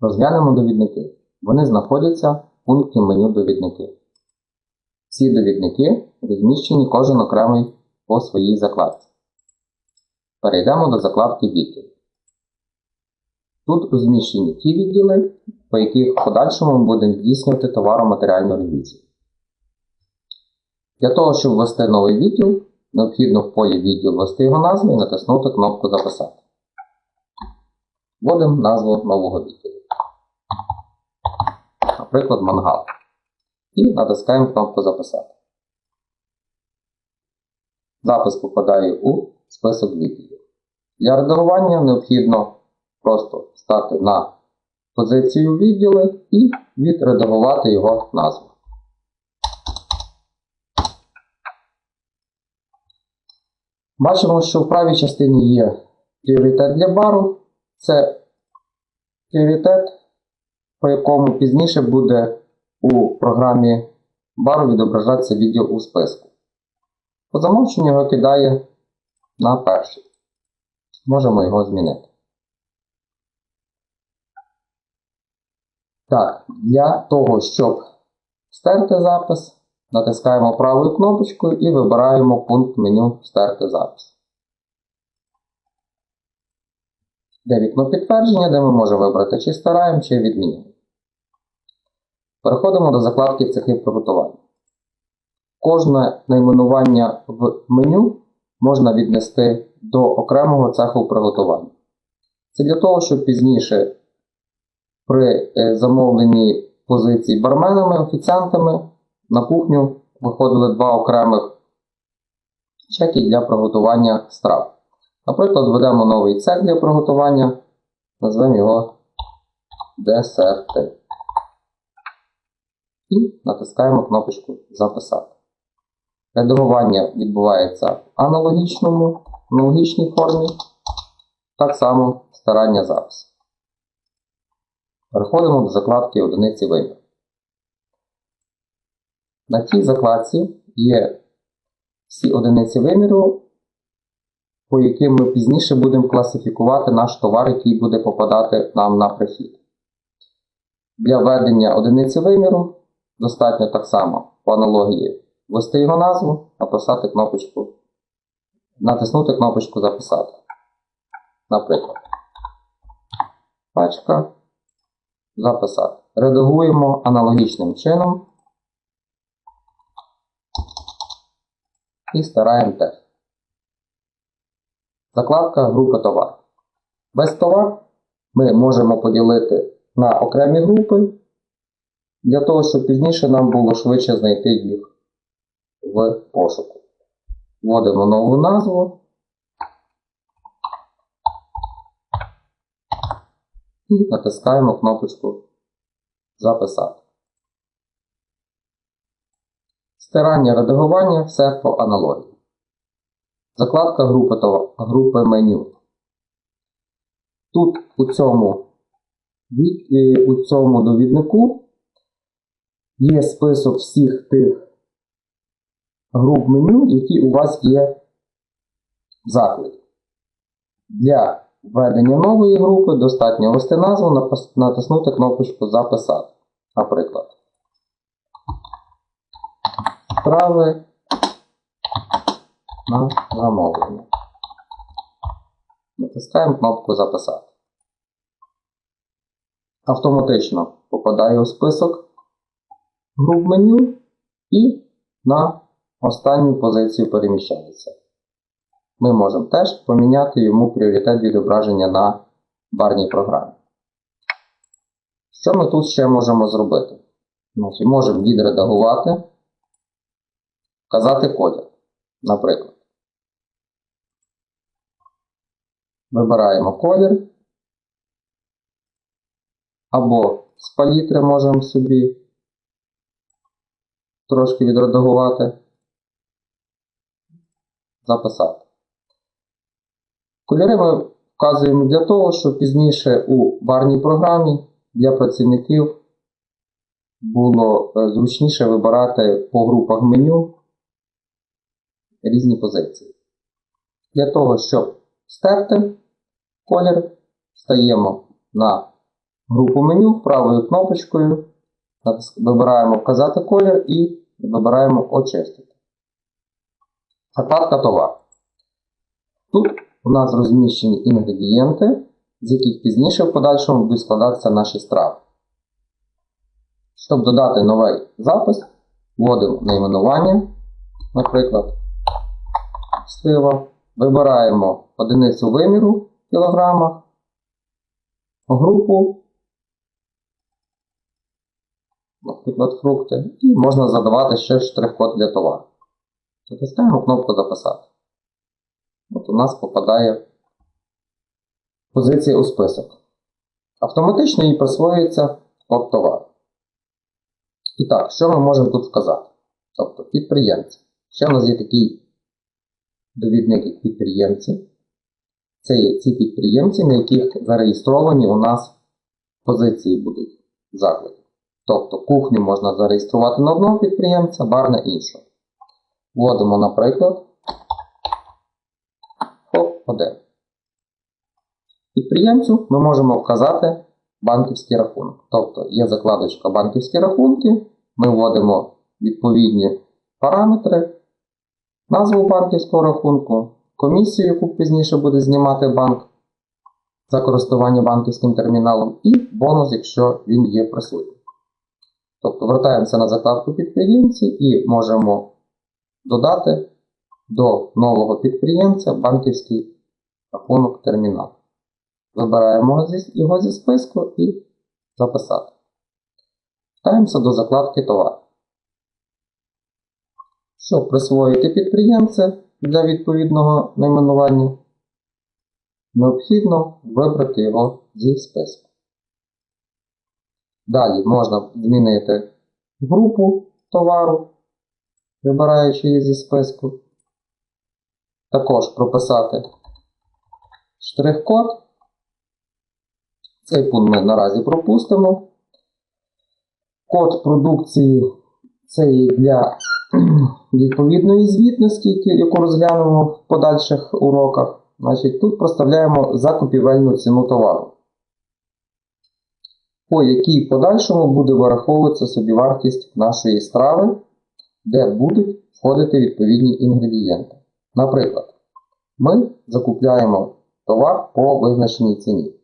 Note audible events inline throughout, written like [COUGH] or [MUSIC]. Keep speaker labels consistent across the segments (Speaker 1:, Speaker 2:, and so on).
Speaker 1: Розглянемо довідники. Вони знаходяться в пункті меню довідники. Всі довідники розміщені кожен окремий по своїй закладці. Перейдемо до закладки відділ. Тут розміщені ті відділи, по яких в подальшому ми будемо здійснювати товаро-матеріальну ревізію. Для того, щоб ввести новий відділ, необхідно в полі відділ ввести його назву і натиснути кнопку Записати. Вводимо назву нового відділу. Наприклад, мангал. І натискаємо кнопку Записати. Запис попадає у список відділів. Для редагування необхідно просто стати на позицію відділи і відредагувати його назву. Бачимо, що в правій частині є пріоритет для бару. Це пріоритет, по якому пізніше буде у програмі бару відображатися відділ у списку. По замовченню його кидає на перший. Можемо його змінити. Так, для того, щоб стерти запис, натискаємо правою кнопочкою і вибираємо пункт меню Стерти запис. Де вікно підтвердження, де ми можемо вибрати чи стараємо, чи відміняємо. Переходимо до закладки цехи приготування. Кожне найменування в меню можна віднести до окремого цеху приготування. Це для того, щоб пізніше при е, замовленні позицій барменами, офіціантами на кухню виходили два окремих чеки для приготування страв. Наприклад, введемо новий цех для приготування, назвемо його десерти. І натискаємо кнопочку Записати. Редагування відбувається в аналогічному, аналогічній формі, так само старання запису. Переходимо до закладки одиниці вимір. На цій закладці є всі одиниці виміру, по яким ми пізніше будемо класифікувати наш товар, який буде попадати нам на прихід. Для введення одиниці виміру достатньо так само по аналогії ввести його назву, написати кнопочку, натиснути кнопочку Записати. Наприклад, пачка записати. Редагуємо аналогічним чином і стараємо теж. Закладка групи товар. Без товар ми можемо поділити на окремі групи для того, щоб пізніше нам було швидше знайти їх в пошуку. Вводимо нову назву. І натискаємо кнопочку Записати. Стирання редагування все по аналогії. Закладка групи, групи меню. Тут у цьому, у цьому довіднику є список всіх тих груп меню, які у вас є в закладі. Для введення нової групи достатньо ввести назву, натиснути кнопочку Записати. Наприклад, Справи на замовлення. Натискаємо кнопку Записати. Автоматично попадає у список груп меню і на останню позицію переміщається. Ми можемо теж поміняти йому пріоритет відображення на барній програмі. Що ми тут ще можемо зробити? Значить, Можемо відредагувати, вказати колір. Наприклад. Вибираємо колір. Або з палітри можемо собі трошки відредагувати, записати. Кольори ми вказуємо для того, щоб пізніше у барній програмі для працівників було е, зручніше вибирати по групах меню різні позиції. Для того, щоб стерти колір, стаємо на групу меню правою кнопочкою, вибираємо Вказати колір і вибираємо Очистити. Закладка товар. Тут у нас розміщені інгредієнти, з яких пізніше в подальшому будуть складатися наші страви. Щоб додати новий запис, вводимо найменування, наприклад, слива, вибираємо одиницю виміру в кілограмах, групу, наприклад, фрукти, і можна задавати ще штрих-код для товару. Затискаємо кнопку Записати. От у нас попадає позиція у список. Автоматично їй присвоюється код товару. І так, що ми можемо тут вказати? Тобто підприємці. Ще в нас є такий довідник, як підприємці. Це є ці підприємці, на яких зареєстровані у нас позиції будуть в закладі. Тобто кухню можна зареєструвати на одного підприємця, бар на іншого. Вводимо, наприклад, ФОП-1. Підприємцю ми можемо вказати банківський рахунок. Тобто є закладочка банківські рахунки, ми вводимо відповідні параметри, назву банківського рахунку, комісію, яку пізніше буде знімати банк за користування банківським терміналом, і бонус, якщо він є присутній. Тобто вертаємося на закладку підприємці і можемо додати до нового підприємця банківський рахунок термінал. Вибираємо його зі списку і записати. Вертаємося до закладки товар. Щоб присвоїти підприємця для відповідного найменування, необхідно вибрати його зі списку. Далі можна змінити групу товару, вибираючи її зі списку. Також прописати штрих-код. Цей пункт ми наразі пропустимо. Код продукції це є для [CLEARS THROAT] відповідної звітності, яку розглянемо в подальших уроках. Значить, тут проставляємо закупівельну ціну товару, по якій подальшому буде вираховуватися собівартість нашої страви, де будуть входити відповідні інгредієнти. Наприклад, ми закупляємо товар по визначеній ціні.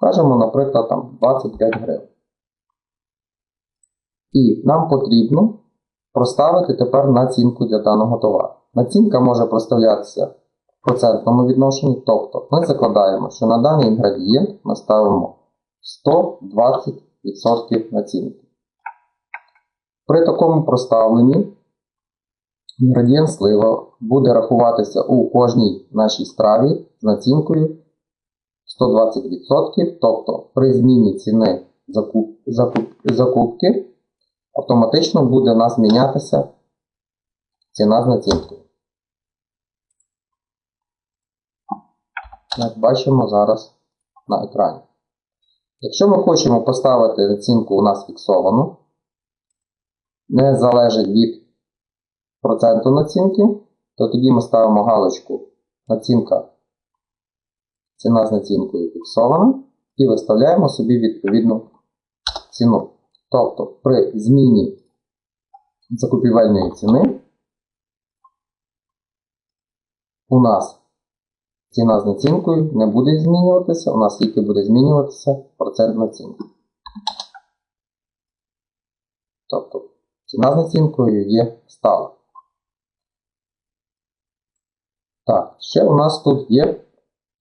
Speaker 1: Кажемо, наприклад, там 25 гривень. І нам потрібно проставити тепер націнку для даного товару. Націнка може проставлятися в процентному відношенні, тобто ми закладаємо, що на даний інгредієнт ми ставимо 120% націнки. При такому проставленні інгредієнт слива буде рахуватися у кожній нашій страві з націнкою 120%, тобто при зміні ціни закуп, закуп, закупки автоматично буде у нас мінятися ціна з націнкою. Як бачимо зараз на екрані. Якщо ми хочемо поставити націнку у нас фіксовану, не залежить від проценту націнки, то тоді ми ставимо галочку націнка, ціна з націнкою фіксована і виставляємо собі відповідну ціну. Тобто при зміні закупівельної ціни у нас ціна з націнкою не буде змінюватися, у нас тільки буде змінюватися процент націнки. Тобто ціна з націнкою є стала. Так, ще у нас тут є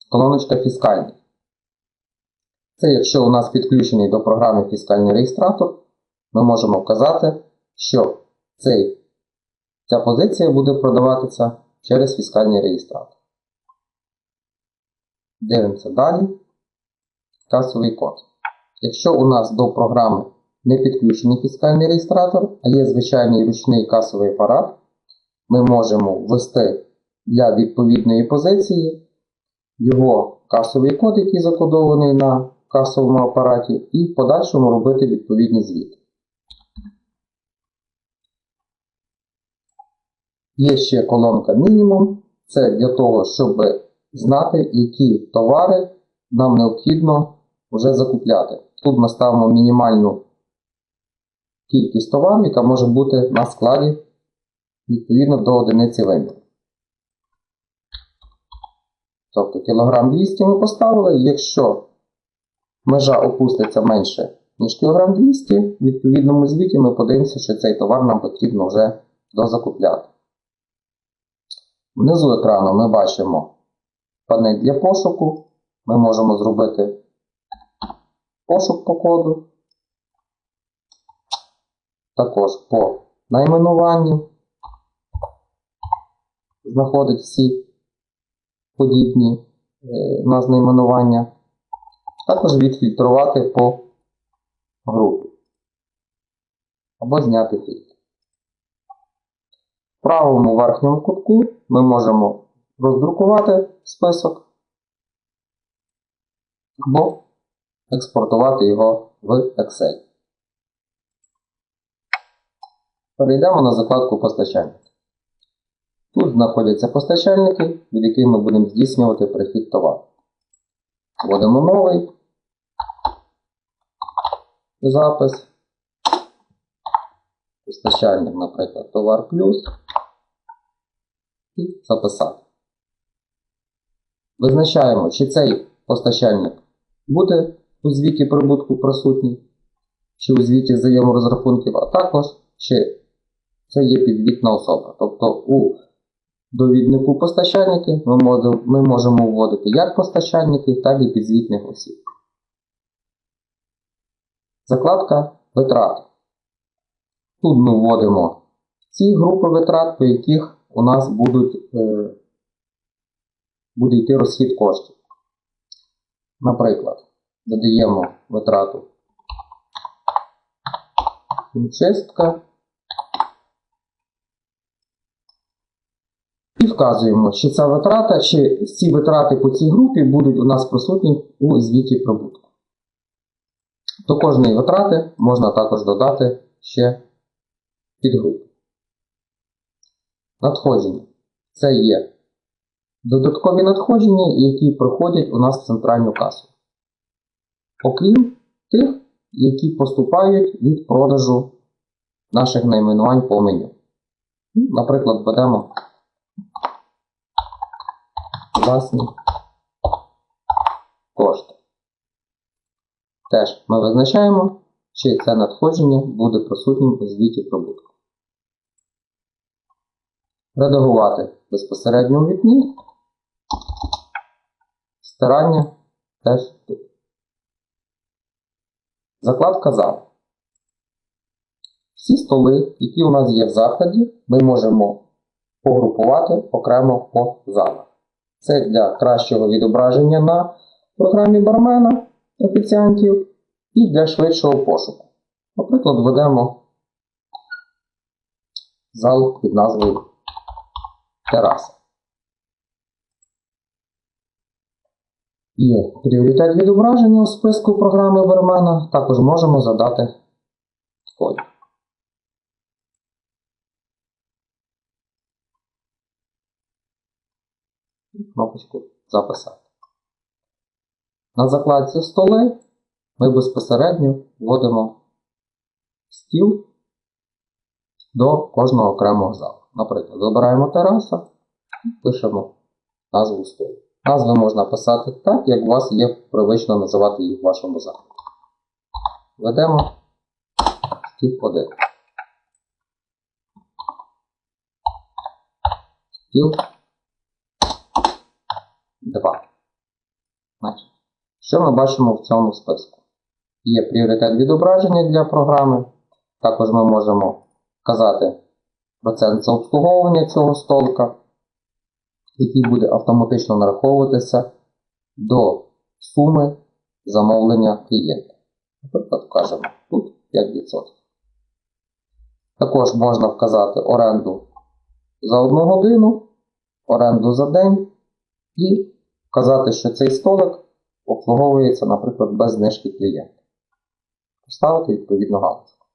Speaker 1: колоночка фіскальний. Це якщо у нас підключений до програми фіскальний реєстратор, ми можемо вказати, що цей, ця позиція буде продаватися через фіскальний реєстратор. Дивимося далі. Касовий код. Якщо у нас до програми не підключений фіскальний реєстратор, а є звичайний ручний касовий апарат, ми можемо ввести для відповідної позиції його касовий код, який закодований на касовому апараті, і в подальшому робити відповідні звіти. Є ще колонка мінімум. Це для того, щоб знати, які товари нам необхідно вже закупляти. Тут ми ставимо мінімальну кількість товару, яка може бути на складі відповідно до одиниці виміру. Тобто кілограм 200 ми поставили, якщо межа опуститься менше, ніж кілограм 200, в відповідному звіті ми подивимося, що цей товар нам потрібно вже дозакупляти. Внизу екрану ми бачимо панель для пошуку. Ми можемо зробити пошук по коду. Також по найменуванню знаходить всі подібні е, у найменування. Також відфільтрувати по групі. Або зняти фільтр. В правому верхньому кутку ми можемо роздрукувати список або експортувати його в Excel. Перейдемо на закладку постачальники. Тут знаходяться постачальники, від яких ми будемо здійснювати прихід товару. Вводимо новий запис. Постачальник, наприклад, товар плюс. І записати. Визначаємо, чи цей постачальник буде у звіті прибутку присутній, чи у звіті взаєморозрахунків, а також чи це є підвітна особа. Тобто у довіднику постачальників ми можемо, вводити як постачальників, так і підзвітних осіб. Закладка витрат. Тут ми вводимо ці групи витрат, по яких у нас будуть, е, буде йти розхід коштів. Наприклад, додаємо витрату чистка і вказуємо, що ця витрата, чи ці витрати по цій групі будуть у нас присутні у звіті прибутку. До кожної витрати можна також додати ще підгрупи. Надходження. Це є додаткові надходження, які проходять у нас в центральну касу. Окрім тих, які поступають від продажу наших найменувань по меню. Наприклад, введемо власні кошти. Теж ми визначаємо, чи це надходження буде присутнім у звіті прибутку. Редагувати безпосередньо у вікні. Стирання теж тут. Закладка зал. Всі столи, які у нас є в закладі, ми можемо погрупувати окремо по залах. Це для кращого відображення на програмі бармена офіціантів і для швидшого пошуку. Наприклад, введемо зал під назвою тераса. Є пріоритет відображення у списку програми Вермена, також можемо задати колір. Кнопочку Записати. На закладці столи ми безпосередньо вводимо стіл до кожного окремого залу. Наприклад, вибираємо тераса і пишемо назву столу. Назви можна писати так, як у вас є привично називати їх в вашому закладі. Ведемо стіл 1. Стіл 2. Значить, що ми бачимо в цьому списку? Є пріоритет відображення для програми. Також ми можемо вказати процент за обслуговування цього столика, який буде автоматично нараховуватися до суми замовлення клієнта. Наприклад, вкажемо тут 5%. Також можна вказати оренду за одну годину, оренду за день і вказати, що цей столик обслуговується, наприклад, без знижки клієнта. Поставити відповідно галочку.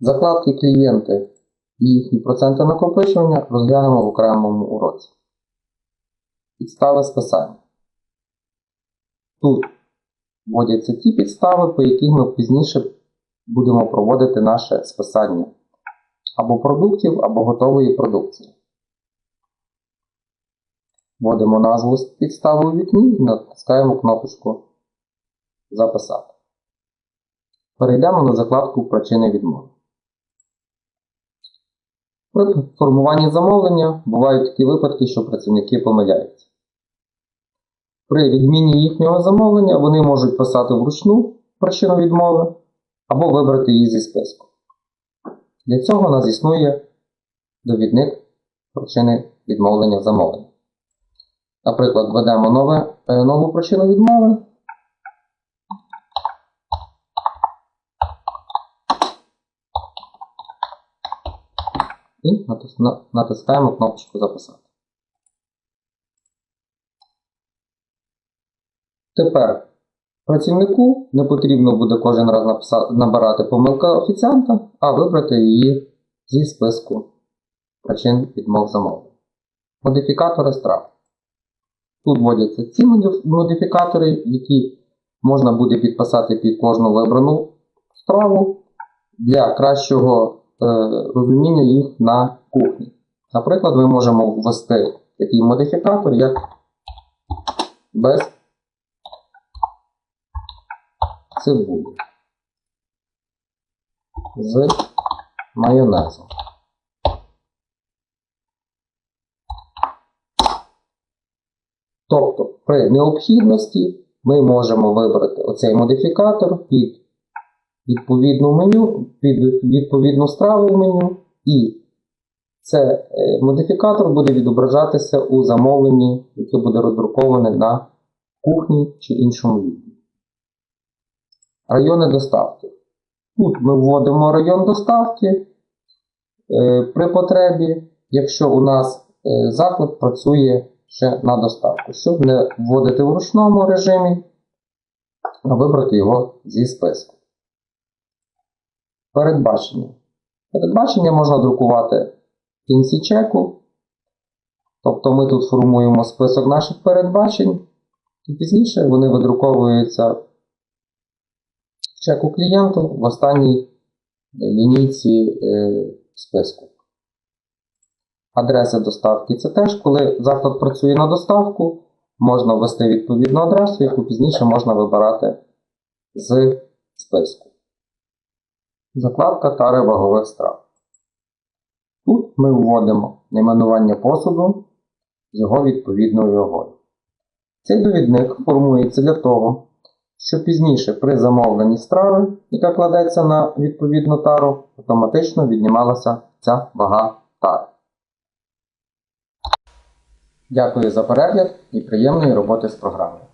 Speaker 1: Закладки клієнти і їхні проценти накопичування розглянемо в окремому уроці. Підстави списання. Тут вводяться ті підстави, по яких ми пізніше будемо проводити наше списання або продуктів, або готової продукції. Вводимо назву підстави у вікні і натискаємо кнопочку Записати. Перейдемо на закладку Причини відмови. При формуванні замовлення бувають такі випадки, що працівники помиляються. При відміні їхнього замовлення вони можуть писати вручну причину відмови або вибрати її зі списку. Для цього у нас існує довідник причини відмовлення замовлення. Наприклад, введемо е, нову причину відмови. І натис- натискаємо кнопочку Записати. Тепер працівнику не потрібно буде кожен раз набирати помилка офіціанта, а вибрати її зі списку причин відмов замовлення. Модифікатори страв. Тут вводяться ці модифікатори, які можна буде підписати під кожну вибрану страву для кращого розуміння їх на кухні. Наприклад, ми можемо ввести такий модифікатор, як без цибулі з майонезом. Тобто, при необхідності ми можемо вибрати оцей модифікатор під відповідну меню, відповідну страву в меню, і цей модифікатор буде відображатися у замовленні, яке буде роздруковане на кухні чи іншому відділі. Райони доставки. Тут ми вводимо район доставки е, при потребі, якщо у нас е, заклад працює ще на доставку, щоб не вводити в ручному режимі, а вибрати його зі списку. Передбачення. Передбачення можна друкувати в кінці чеку. Тобто ми тут формуємо список наших передбачень, і пізніше вони видруковуються в чеку клієнту в останній лінійці е, списку. Адреса доставки це теж, коли заклад працює на доставку, можна ввести відповідну адресу, яку пізніше можна вибирати з списку. Закладка тари вагових страв. Тут ми вводимо найменування посуду з його відповідною вагою. Цей довідник формується для того, щоб пізніше при замовленні страви, яка кладеться на відповідну тару, автоматично віднімалася ця вага тари. Дякую за перегляд і приємної роботи з програмою.